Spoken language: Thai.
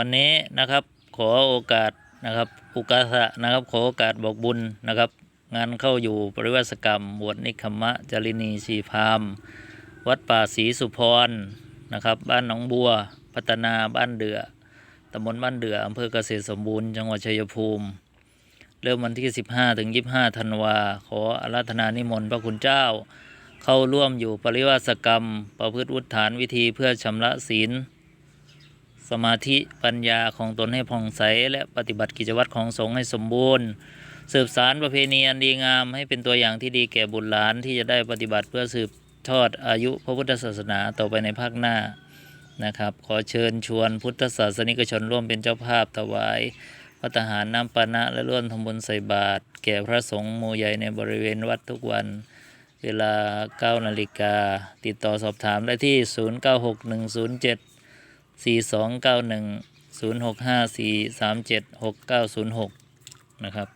วันนี้นะครับขอโอกาสนะครับอุกาสะนะครับขอโอกาสบอกบุญนะครับ งานเข้าอยู่ปริวัติกรรมบวชนิคมะจรินีชีพาม วัดป่าศรีสุพรนะครับ บ้านหนองบัว พัฒนาบ้านเดือตำบลบ้านเดืออำเภอเกษตรสมบูรณ์จังหวัดชัยภูมิ เริ่มวันที่ 15 ถึง 25ธันวา ขออาราธนานิมนต์พระคุณเจ้า เข้าร่วมอยู่ปริวาสกรรม ประพฤติวุฒฐานวิธีเพื่อชำระศีล สมาธิปัญญาของตนให้ผ่องใส และปฏิบัติกิจวัตรของสงฆ์ให้สมบูรณ์ สืบสารประเพณีอันดีงามให้เป็นตัวอย่างที่ดีแก่บุตรหลานที่จะได้ปฏิบัติเพื่อสืบทอดอายุพระพุทธศาสนาต่อไปในภาคหน้านะครับ ขอเชิญชวนพุทธศาสนิกชนร่วมเป็นเจ้าภาพถวายพระทหารน้ำปานะและร่วมทำบุญใส่บาตรแก่พระสงฆ์หมู่ใหญ่ในบริเวณวัดทุกวัน เวลา 9 นาฬิกา ติดต่อสอบถามได้ที่ 096107 4291 065 437 6906 นะครับ